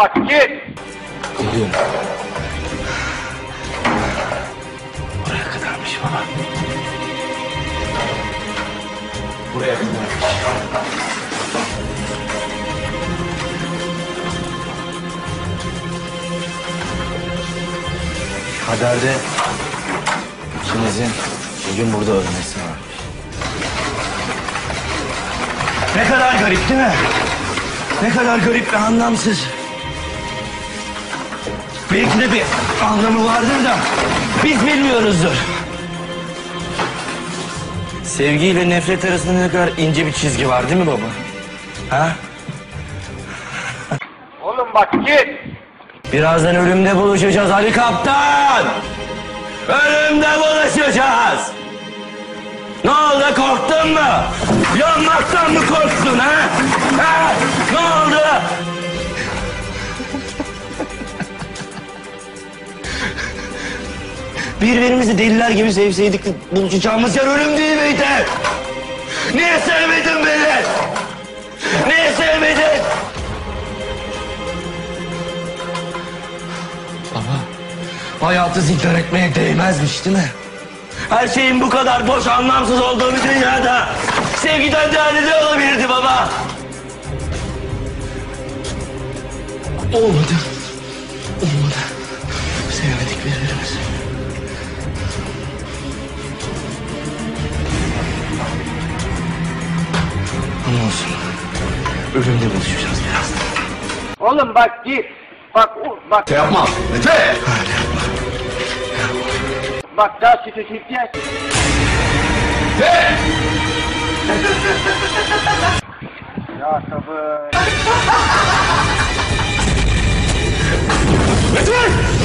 bak git. Geliyorum. Buraya kadarmış baba. Buraya kadarmış. Kaderde ikinizin bugün burada ölmesi var. Ne kadar garip değil mi? Ne kadar garip ve anlamsız. Belki de bir anlamı vardır da biz bilmiyoruzdur. Sevgi ile nefret arasında ne kadar ince bir çizgi var değil mi baba? Ha? Oğlum bak git. Birazdan ölümde buluşacağız Ali Kaptan. Ölümde buluşacağız. Ne oldu korktun mu? Yanmaktan mı Birbirimizi deliler gibi sevseydik buluşacağımız yer ölüm değil miydi? Niye sevmedin beni? Niye sevmedin? Hayatı zikrar etmeye değmezmiş değil mi? Her şeyin bu kadar boş anlamsız olduğu bir dünyada sevgiden değerli ne olabilirdi baba? Olmadı. Olsun. Ölümde buluşacağız birazdan. Oğlum bak git. Bak bak Yapma. Mete! bak daha sütü çekeceksin. Mete! Ya sabır. Mete!